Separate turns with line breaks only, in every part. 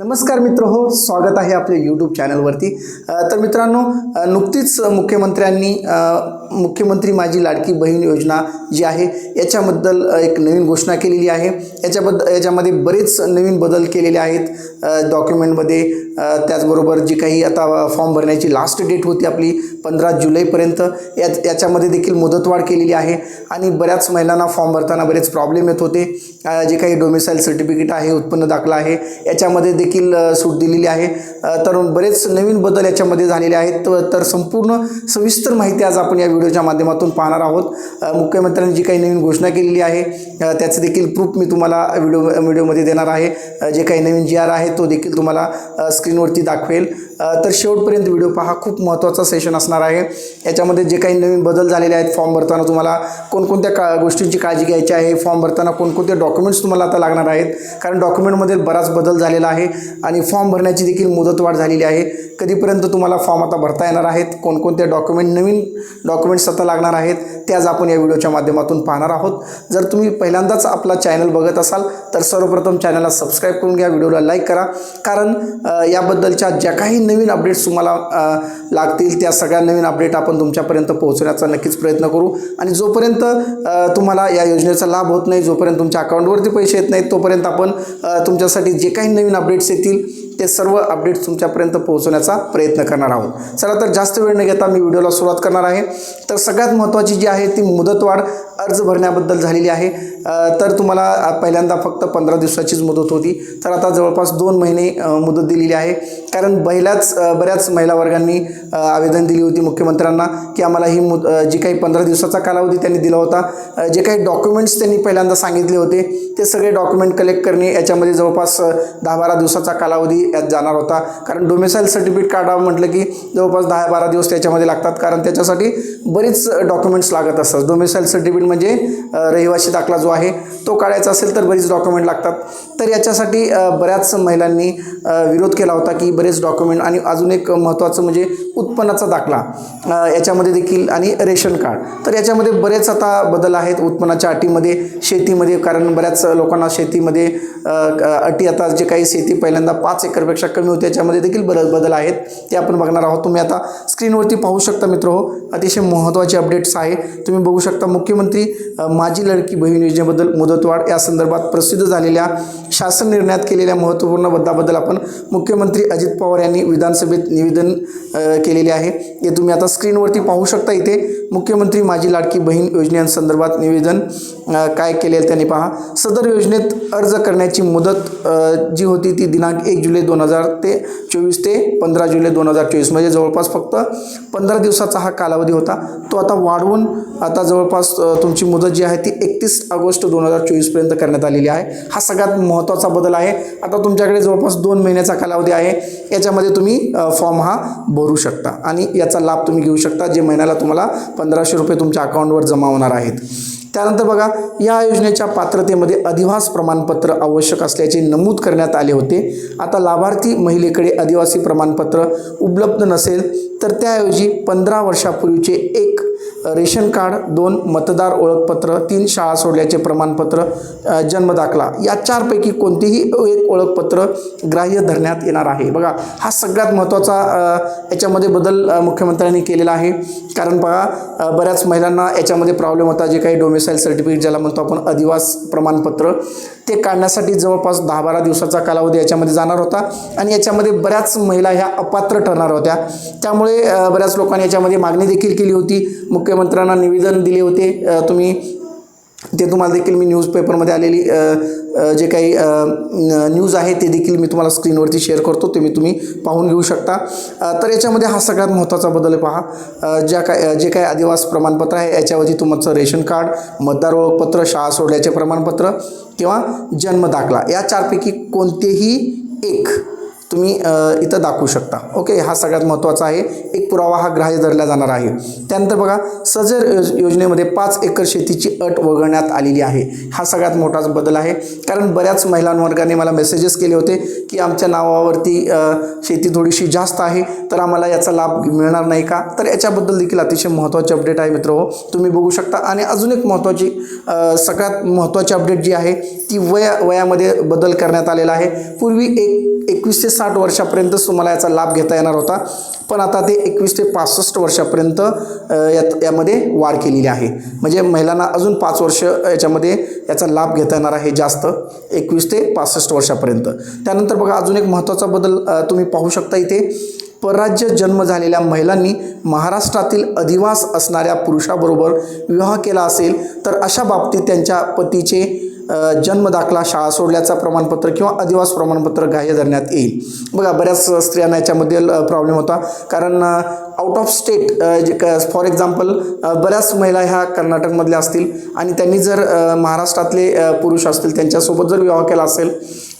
नमस्कार मित्र हो स्वागत आहे आपल्या यूट्यूब चॅनलवरती तर मित्रांनो नुकतीच मुख्यमंत्र्यांनी मुख्यमंत्री माझी लाडकी बहीण योजना जी आहे याच्याबद्दल एक नवीन घोषणा केलेली आहे. याच्याबद्दल याच्यामध्ये बरेच नवीन बदल केलेले आहेत. डॉक्युमेंटमध्ये त्याचबरोबर जी काही आता फॉर्म भरण्याची लास्ट डेट होती आपली पंधरा जुलैपर्यंत या याच्यामध्ये देखील मुदतवाढ केलेली आहे. आणि बऱ्याच महिलांना फॉर्म भरताना बरेच प्रॉब्लेम येत होते. जे काही डोमिसाईल सर्टिफिकेट आहे उत्पन्न दाखला आहे याच्यामध्ये देखील देखील सूट दिलेली आहे. तर बरेच नवीन बदल याच्यामध्ये झालेले आहेत. तर- तर संपूर्ण सविस्तर माहिती आज आपण या व्हिडिओच्या माध्यमातून पाहणार आहोत. मुख्यमंत्र्यांनी जी काही नवीन घोषणा केलेली आहे त्याचं देखील प्रूफ मी तुम्हाला व्हिडिओ व्हिडिओमध्ये देणार आहे. जे काही नवीन जी आर आहे तो देखील तुम्हाला स्क्रीनवरती दाखवेल. तर शेवटपर्यंत व्हिडिओ पहा. खूप महत्त्वाचा सेशन असणार आहे. याच्यामध्ये जे काही नवीन बदल झालेले आहेत फॉर्म भरताना तुम्हाला कोणकोणत्या का गोष्टींची काळजी घ्यायची आहे फॉर्म भरताना कोणकोणते डॉक्युमेंट्स तुम्हाला आता लागणार आहेत. कारण डॉक्युमेंटमध्ये बराच बदल झालेला आहे. आणि फॉर्म भरण्याची देखील मुदतवाढ झालेली आहे. कधीपर्यंत तुम्हाला फॉर्म आता भरता येणार आहेत? कोणकोणते डॉक्युमेंट नवीन डॉक्युमेंट्स आता लागणार आहेत? ते आज आपण या व्हिडिओच्या माध्यमातून पाहणार आहोत. जर तुम्ही पहिल्यांदाच आपला चॅनल बघत असाल तर सर्वप्रथम चॅनलला सबस्क्राईब करून घ्या व्हिडिओला लाईक करा. कारण याबद्दलच्या ज्या काही नवीन अपडेट्स तुम्हाला लागतील त्या सगळ्या नवीन अपडेट आपण तुमच्यापर्यंत पोहोचवण्याचा नक्कीच प्रयत्न करू. आणि जोपर्यंत तुम्हाला या योजनेचा लाभ होत नाही जोपर्यंत तुमच्या अकाउंटवरती पैसे येत नाहीत तोपर्यंत आपण तुमच्यासाठी जे काही नवीन अपडेट अपडेट्स येतील ते सर्व अपडेट्स तुमच्यापर्यंत पोहोचवण्याचा प्रयत्न करणार आहोत. चला तर जास्त वेळ न घेता मी व्हिडिओला सुरुवात करणार आहे. तर सगळ्यात महत्त्वाची जी आहे ती मुदतवाढ अर्ज भरण्याबद्दल झालेली आहे. तर तुम्हाला पहिल्यांदा फक्त पंधरा दिवसाचीच मुदत होती. तर आता जवळपास दोन महिने मुदत दिलेली आहे. कारण पहिल्याच बऱ्याच महिला वर्गांनी आवेदन दिली होती मुख्यमंत्र्यांना की आम्हाला ही मुद जी काही पंधरा दिवसाचा कालावधी त्यांनी दिला होता जे काही डॉक्युमेंट्स त्यांनी पहिल्यांदा सांगितले होते ते सगळे डॉक्युमेंट कलेक्ट करणे याच्यामध्ये जवळपास दहा बारा दिवसाचा कालावधी यात जाणार होता. कारण डोमेसाईल सर्टिफिकेट काढावं म्हटलं की जवळपास दहा बारा दिवस त्याच्यामध्ये लागतात. कारण त्याच्यासाठी बरीच डॉक्युमेंट्स लागत असतात. डोमेसाईल सर्टिफिकेट म्हणजे रहिवासी दाखला जो आहे तो काढायचा असेल तर बरीच डॉक्युमेंट लागतात. तर याच्यासाठी बऱ्याच महिलांनी विरोध केला होता की बरेच डॉक्युमेंट आणि अजून एक महत्त्वाचं म्हणजे उत्पन्नाचा दाखला याच्यामध्ये देखील आणि रेशन कार्ड. तर याच्यामध्ये बरेच आता बदल आहेत उत्पन्नाच्या अटीमध्ये शेतीमध्ये कारण बऱ्याच लोकांना शेतीमध्ये अटी आता जे काही शेती पहिल्यांदा पाच एकरपेक्षा कमी होती याच्यामध्ये देखील बरेच बदल आहेत. ते आपण बघणार आहोत. तुम्ही आता स्क्रीनवरती पाहू शकता मित्र हो अतिशय महत्त्वाचे अपडेट्स आहे. तुम्ही बघू शकता मुख्यमंत्री अ, माझी लडकी बहीण योजनेबद्दल मुदतवाढ या संदर्भात प्रसिद्ध झालेल्या शासन निर्णयात केलेल्या महत्त्वपूर्ण बदलाबद्दल आपण मुख्यमंत्री अजित पवार यांनी विधानसभेत निवेदन केलेले आहे. हे तुम्ही आता स्क्रीनवरती पाहू शकता इथे. मुख्यमंत्री माझी लाडकी बहीण योजनेसंदर्भात निवेदन काय केले आहे त्यांनी पहा. सदर योजनेत अर्ज करण्याची मुदत जी होती ती दिनांक एक जुलै दोन हजार ते चोवीस ते पंधरा जुलै दोन हजार चोवीस म्हणजे जवळपास फक्त पंधरा दिवसाचा हा कालावधी होता. तो आता वाढवून आता जवळपास तुमची मुदत जी आहे ती एकतीस ऑगस्ट दोन हजार चोवीसपर्यंत करण्यात आलेली आहे. हा सगळ्यात महत्त्वाचा बदल आहे. आता तुमच्याकडे जवळपास दोन महिन्याचा कालावधी आहे. याच्यामध्ये तुम्ही फॉर्म हा भरू शकता आणि याचा लाभ तुम्ही घेऊ शकता जे महिन्याला तुम्हाला पंधराशे रुपये तुमच्या अकाउंटवर जमा होणार आहेत. त्यानंतर बघा या योजनेच्या पात्रतेमध्ये अधिवास प्रमाणपत्र आवश्यक असल्याचे नमूद करण्यात आले होते. आता लाभार्थी महिलेकडे आदिवासी प्रमाणपत्र उपलब्ध नसेल तर त्याऐवजी पंधरा वर्षापूर्वीचे एक रेशन कार्ड दोन मतदार ओळखपत्र तीन शाळा सोडल्याचे प्रमाणपत्र जन्म जन्मदाखला या चारपैकी कोणतेही एक ओळखपत्र ग्राह्य धरण्यात येणार आहे. बघा हा सगळ्यात महत्त्वाचा याच्यामध्ये बदल मुख्यमंत्र्यांनी केलेला आहे. कारण बघा बऱ्याच महिलांना याच्यामध्ये प्रॉब्लेम होता. जे काही डोमेसाईल सर्टिफिकेट ज्याला म्हणतो आपण अधिवास प्रमाणपत्र ते काढण्यासाठी जवळपास दहा बारा दिवसाचा कालावधी याच्यामध्ये जाणार होता. आणि याच्यामध्ये बऱ्याच महिला ह्या अपात्र ठरणार होत्या. त्यामुळे बऱ्याच लोकांनी याच्यामध्ये मागणी देखील केली होती. मुख्य मुख्यमंत्र्यांना निवेदन दिले होते. तुम्ही ते तुम्हाला देखील मी न्यूजपेपरमध्ये आलेली जे काही न्यूज आहे ते देखील मी तुम्हाला स्क्रीनवरती शेअर करतो. ते मी तुम्ही पाहून घेऊ शकता. तर याच्यामध्ये हा सगळ्यात महत्त्वाचा बदल आहे पहा. ज्या काय जे काही आदिवास प्रमाणपत्र आहे याच्यावरती तुमचं रेशन कार्ड मतदार ओळखपत्र शाळा सोडल्याचे प्रमाणपत्र किंवा जन्म दाखला. या चारपैकी कोणतेही एक तुम्ही इथं दाखवू शकता. ओके हा सगळ्यात महत्त्वाचा आहे. एक पुरावा हा ग्राह्य धरला जाणार आहे. त्यानंतर बघा सजर योज योजनेमध्ये पाच एकर शेतीची अट वगळण्यात आलेली आहे. हा सगळ्यात मोठाच बदल आहे. कारण बऱ्याच महिलांवर्गाने मला मेसेजेस केले होते की आमच्या नावावरती शेती थोडीशी जास्त आहे तर आम्हाला याचा लाभ मिळणार नाही का? तर याच्याबद्दल देखील अतिशय महत्त्वाचे अपडेट आहे मित्र. तुम्ही बघू शकता. आणि अजून एक महत्त्वाची सगळ्यात महत्त्वाची अपडेट जी आहे ती वया वयामध्ये बदल करण्यात आलेला आहे. पूर्वी एक एकवीस ते साठ वर्षापर्यंतच तुम्हाला याचा लाभ घेता येणार होता. पण आता ते एकवीस ते पासष्ट वर्षापर्यंत यात यामध्ये वाढ केलेली आहे. म्हणजे महिलांना अजून पाच वर्ष याच्यामध्ये याचा लाभ घेता येणार आहे जास्त एकवीस ते पासष्ट वर्षापर्यंत. त्यानंतर बघा अजून एक महत्त्वाचा बदल तुम्ही पाहू शकता इथे. परराज्य जन्म झालेल्या महिलांनी महाराष्ट्रातील अधिवास असणाऱ्या पुरुषाबरोबर विवाह केला असेल तर अशा बाबतीत त्यांच्या पतीचे जन्म दाखला शाळा सोडल्याचं प्रमाणपत्र किंवा अधिवास प्रमाणपत्र ग्राह्य धरण्यात येईल. बघा बऱ्याच स्त्रियांना याच्यामध्ये प्रॉब्लेम होता. कारण आउट ऑफ स्टेट जे क फॉर एक्झाम्पल बऱ्याच महिला ह्या कर्नाटकमधल्या असतील आणि त्यांनी जर महाराष्ट्रातले पुरुष असतील त्यांच्यासोबत जर विवाह केला असेल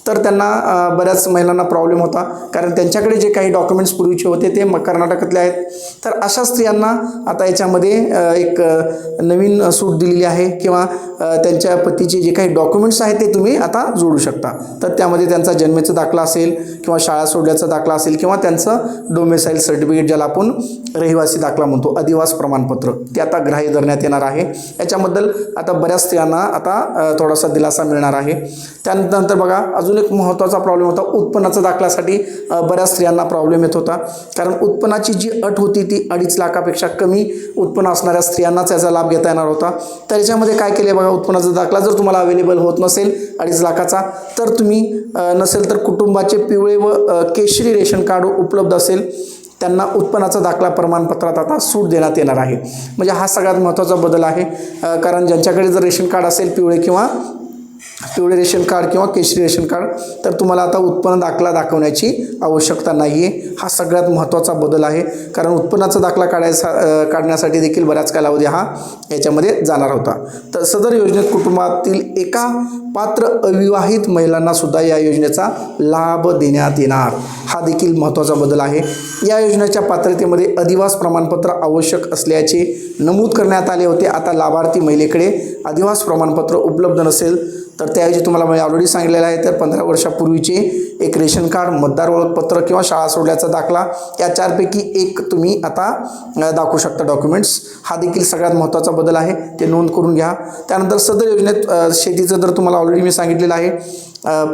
तर त्यांना बऱ्याच महिलांना प्रॉब्लेम होता. कारण त्यांच्याकडे जे काही डॉक्युमेंट्स पूर्वीचे होते ते म कर्नाटकातले आहेत. तर अशा स्त्रियांना आता याच्यामध्ये एक नवीन सूट दिलेली आहे किंवा त्यांच्या पतीचे जे काही डॉक्युमेंट्स आहेत ते तुम्ही आता जोडू शकता. तर त्यामध्ये त्यांचा जन्मेचा दाखला असेल किंवा शाळा सोडल्याचा दाखला असेल किंवा त्यांचं डोमेसाईल सर्टिफिकेट ज्याला आपण रहिवासी दाखला म्हणतो अधिवास प्रमाणपत्र. ते आता ग्राह्य धरण्यात येणार आहे. याच्याबद्दल आता बऱ्याच स्त्रियांना आता थोडासा दिलासा मिळणार आहे. त्यानंतर बघा अजून एक महत्त्वाचा प्रॉब्लेम होता उत्पन्नाचा दाखल्यासाठी बऱ्याच स्त्रियांना प्रॉब्लेम येत होता. कारण उत्पन्नाची जी अट होती ती अडीच लाखापेक्षा कमी उत्पन्न असणाऱ्या स्त्रियांनाच याचा लाभ घेता येणार होता. तर याच्यामध्ये काय केले बघा उत्पन्नाचा दाखला जर तुम्हाला अवेलेबल होत नसेल अडीच लाखाचा तर तुम्ही नसेल तर कुटुंबाचे पिवळे व केशरी रेशन कार्ड उपलब्ध असेल त्यांना उत्पन्नाचा दाखला प्रमाणपत्रात आता सूट देण्यात येणार आहे. म्हणजे हा सगळ्यात महत्त्वाचा बदल आहे. कारण ज्यांच्याकडे जर रेशन कार्ड असेल पिवळे किंवा पिवळे रेशन कार्ड किंवा केशरी रेशन कार्ड तर तुम्हाला आता उत्पन्न दाखला दाखवण्याची आवश्यकता नाही आहे हा सगळ्यात महत्त्वाचा बदल आहे. कारण उत्पन्नाचा दाखला काढायचा काढण्यासाठी देखील बऱ्याच कालावधी हा याच्यामध्ये जाणार होता. तर सदर योजनेत कुटुंबातील एका पात्र अविवाहित महिलांना सुद्धा या योजनेचा लाभ देण्यात येणार. हा देखील महत्त्वाचा बदल आहे. या योजनेच्या पात्रतेमध्ये अधिवास प्रमाणपत्र आवश्यक असल्याचे नमूद करण्यात आले होते. आता लाभार्थी महिलेकडे अधिवास प्रमाणपत्र उपलब्ध नसेल तर त्याऐवजी तुम्हाला मी ऑलरेडी सांगितलेलं आहे तर पंधरा वर्षापूर्वीचे एक रेशन कार्ड मतदार ओळखपत्र किंवा शाळा सोडल्याचा दाखला या चारपैकी एक तुम्ही आता दाखवू शकता डॉक्युमेंट्स हा देखील सगळ्यात महत्त्वाचा बदल आहे. ते नोंद करून घ्या. त्यानंतर सदर योजनेत शेतीचं जर तुम्हाला ऑलरेडी मी सांगितलेलं आहे.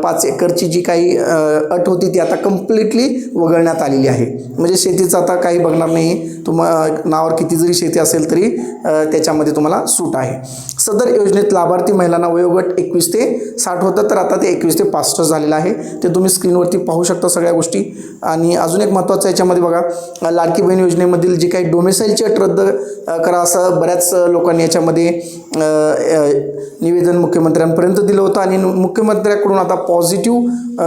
पाच एकरची जी काही अट होती ती आता कम्प्लिटली वगळण्यात आलेली आहे. म्हणजे शेतीचं आता काही बघणार नाही. तुम नावावर किती जरी शेती असेल तरी त्याच्यामध्ये तुम्हाला सूट आहे. सदर योजनेत लाभार्थी महिलांना वयोगट एकवीस ते साठ होतं तर आता ते एकवीस ते पासष्ट झालेलं आहे. ते तुम्ही स्क्रीनवरती पाहू शकता सगळ्या गोष्टी. आणि अजून एक महत्त्वाचं याच्यामध्ये बघा लाडकी बहीण योजनेमधील जी काही डोमेसाईलची अट रद्द करा असं बऱ्याच लोकांनी याच्यामध्ये निवेदन मुख्यमंत्र्यांपर्यंत दिलं. होतं आणि मुख्यमंत्र्याकडून आता पॉझिटिव्ह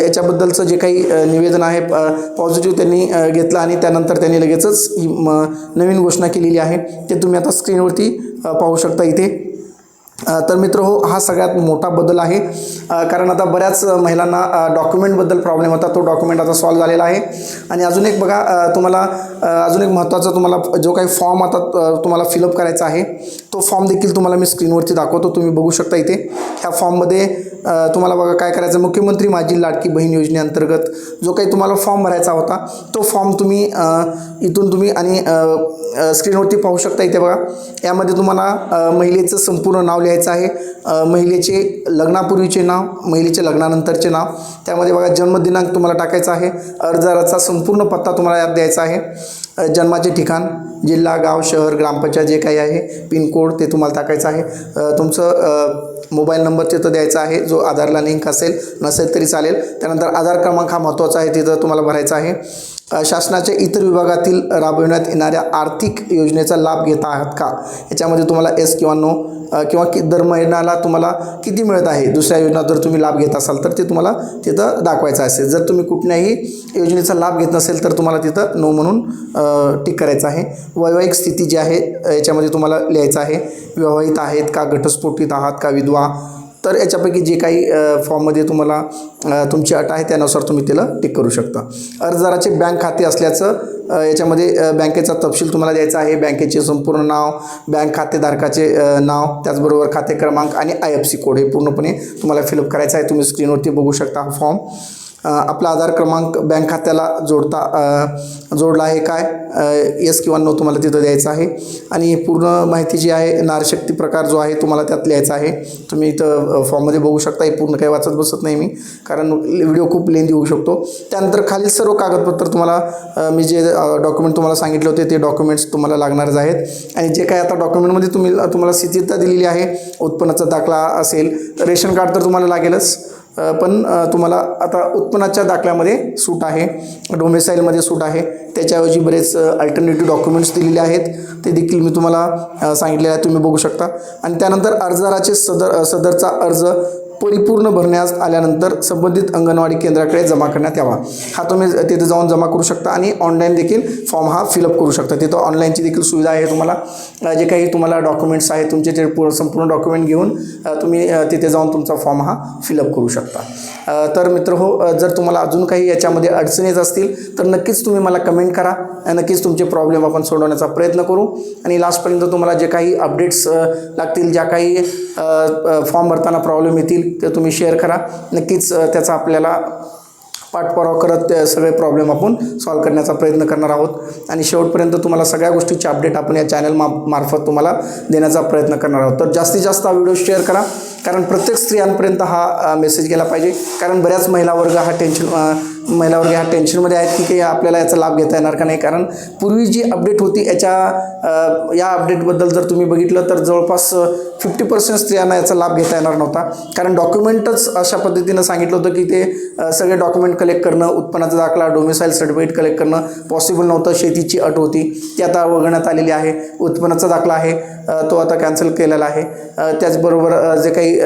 याच्याबद्दलचं जे काही निवेदन आहे पॉझिटिव्ह त्यांनी घेतलं आणि त्यानंतर त्यांनी लगेचच नवीन घोषणा केलेली आहे. ते तुम्ही आता स्क्रीनवरती पाहू शकता इथे. तर मित्र हो हा सगळ्यात मोठा बदल आहे. कारण आता बऱ्याच महिलांना डॉक्युमेंटबद्दल प्रॉब्लेम होता. तो डॉक्युमेंट आता सॉल्व्ह झालेला आहे. आणि अजून एक बघा तुम्हाला अजून एक महत्त्वाचा तुम्हाला जो काही फॉर्म आता तुम्हाला फिलअप करायचा आहे तो फॉर्म देखील तुम्हाला मी स्क्रीनवरती दाखवतो. तुम्ही बघू शकता इथे. ह्या फॉर्ममध्ये तुम्हाला बघा काय करायचं मुख्यमंत्री माझी लाडकी बहीण योजनेअंतर्गत जो काही तुम्हाला फॉर्म भरायचा होता तो फॉर्म तुम्ही इथून तुम्ही आणि स्क्रीनवरती पाहू शकता इथे बघा. यामध्ये तुम्हाला महिलेचं संपूर्ण नाव लिहायचं आहे. महिलेचे लग्नापूर्वीचे नाव महिलेचे लग्नानंतरचे नाव. त्यामध्ये बघा जन्मदिनांक तुम्हाला टाकायचा आहे. अर्जदाराचा संपूर्ण पत्ता तुम्हाला यात द्यायचा आहे. जन्माचे ठिकाण जिल्हा गाव शहर ग्रामपंचायत जे काही आहे पिनकोड ते तुम्हाला टाकायचं आहे. तुमचं मोबाईल नंबर तिथं द्यायचा आहे जो आधारला लिंक असेल नसेल तरी चालेल. त्यानंतर आधार क्रमांक हा महत्त्वाचा आहे तिथं तुम्हाला भरायचा आहे. शासनाच्या इतर विभागातील राबविण्यात येणाऱ्या आर्थिक योजनेचा लाभ घेत आहात का? याच्यामध्ये तुम्हाला एस किंवा नो किंवा कि दर महिन्याला तुम्हाला किती मिळत आहे? दुसऱ्या योजना जर तुम्ही लाभ घेत असाल तर ते तुम्हाला तिथं दाखवायचं असेल. जर तुम्ही कुठल्याही योजनेचा लाभ घेत नसेल तर तुम्हाला तिथं नो म्हणून टिक करायचं आहे. वैवाहिक स्थिती जी आहे याच्यामध्ये तुम्हाला लिहायचं आहे. विवाहित आहेत का घटस्फोटित आहात का विधवा? तर याच्यापैकी जे काही फॉर्ममध्ये तुम्हाला तुमची अट आहे त्यानुसार तुम्ही त्याला टिक करू शकता. अर्जदाराचे बँक खाते असल्याचं याच्यामध्ये बँकेचा तपशील तुम्हाला द्यायचा आहे. बँकेचे संपूर्ण नाव बँक खातेधारकाचे नाव त्याचबरोबर खाते क्रमांक आणि आय एफ सी कोड हे पूर्णपणे तुम्हाला फिलअप करायचं आहे. तुम्ही स्क्रीनवरती बघू शकता हा फॉर्म आपला आधार क्रमांक बँक खात्याला जोडता जोडला आहे काय? येस किंवा नो तुम्हाला तिथं द्यायचं आहे. आणि पूर्ण माहिती जी आहे नारशक्ती प्रकार जो आहे तुम्हाला त्यात लिहायचा आहे. तुम्ही इथं फॉर्ममध्ये बघू शकता हे पूर्ण काही वाचत बसत नाही मी कारण व्हिडिओ खूप लेंदी होऊ शकतो. त्यानंतर खालील सर्व कागदपत्र तुम्हाला मी जे डॉक्युमेंट तुम्हाला सांगितले होते ते डॉक्युमेंट्स तुम्हाला लागणारच आहेत. आणि जे काय आता डॉक्युमेंटमध्ये तुम्ही तुम्हाला स्थितीता दिलेली आहे उत्पन्नाचा दाखला असेल रेशन कार्ड तर तुम्हाला लागेलच. पण तुम्हाला आता उत्पन्नाच्या दाखल्यामध्ये सूट आहे डोमेसाईलमध्ये सूट आहे. त्याच्याऐवजी बरेच अल्टरनेटिव्ह डॉक्युमेंट्स दिलेले आहेत. ते देखील मी तुम्हाला सांगितलेले आहे तुम्ही बघू शकता. आणि त्यानंतर अर्जदाराचे सदर सदरचा अर्ज परिपूर्ण भरण्यास आल्यानंतर संबंधित अंगणवाडी केंद्राकडे जमा करण्यात यावा. हा तुम्ही तिथे जाऊन जमा करू शकता आणि ऑनलाईन देखील फॉर्म हा फिलअप करू शकता. तिथं ऑनलाईनची देखील सुविधा आहे तुम्हाला. जे काही तुम्हाला डॉक्युमेंट्स आहेत तुमचे ते पूर्ण संपूर्ण डॉक्युमेंट घेऊन तुम्ही तिथे जाऊन तुमचा फॉर्म हा फिलअप करू शकता. तर मित्र हो जर तुम्हाला अजून काही याच्यामध्ये अडचणीच असतील तर नक्कीच तुम्ही मला कमेंट करा. नक्कीच तुमचे प्रॉब्लेम आपण सोडवण्याचा प्रयत्न करू. आणि लास्टपर्यंत तुम्हाला जे काही अपडेट्स लागतील ज्या काही फॉर्म भरताना प्रॉब्लेम येतील ते तुम्ही शेअर करा. नक्कीच त्याचा आपल्याला पाठपुरावा करत ते सगळे प्रॉब्लेम आपण सॉल्व करण्याचा प्रयत्न करणार आहोत. आणि शेवटपर्यंत तुम्हाला सगळ्या गोष्टीची अपडेट आपण या चॅनल मा मार्फत तुम्हाला देण्याचा प्रयत्न करणार आहोत. तर जास्तीत जास्त हा व्हिडिओ शेअर करा. कारण प्रत्येक स्त्रियांपर्यंत हा मेसेज गेला पाहिजे. कारण बऱ्याच महिला वर्ग हा टेन्शन महिला वर्ग ह्या टेन्शनमध्ये आहेत की काही आपल्याला याचा लाभ घेता येणार का नाही. कारण पूर्वी जी अपडेट होती याच्या या अपडेटबद्दल जर तुम्ही बघितलं तर जवळपास फिफ्टी पर्सेंट स्त्रियांना याचा लाभ घेता येणार नव्हता. कारण डॉक्युमेंटच अशा पद्धतीनं सांगितलं होतं की ते सगळे डॉक्युमेंट कलेक्ट करणं उत्पन्नाचा दाखला डोमिसाईल सर्टिफिकेट कलेक्ट करणं पॉसिबल नव्हतं. शेतीची अट होती ती आता वगळण्यात आलेली आहे. उत्पन्नाचा दाखला आहे. तो आता कॅन्सल केलेला आहे. त्याचबरोबर जे काही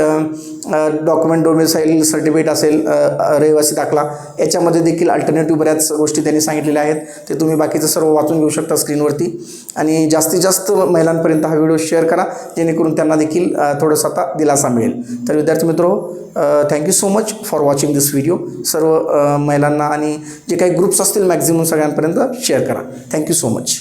डॉक्युमेंट डोमिसाईल सर्टिफिकेट असेल रहिवासी दाखला याच्यामध्ये देखील अल्टरनेटिव्ह बऱ्याच गोष्टी त्यांनी सांगितलेल्या आहेत. ते तुम्ही बाकीचं सर्व वाचून घेऊ शकता स्क्रीनवरती आणि जास्तीत जास्त महिलांपर्यंत हा व्हिडिओ शेअर करा जेणेकरून त्यांना देखील थोडंसं आता दिलासा मिळेल. तर विद्यार्थी मित्रो thank you so much for watching this video सर्व महिलांना आणि जे काही ग्रुप्स असतील मॅक्झिमम सगळ्यांपर्यंत शेअर करा. Thank you so much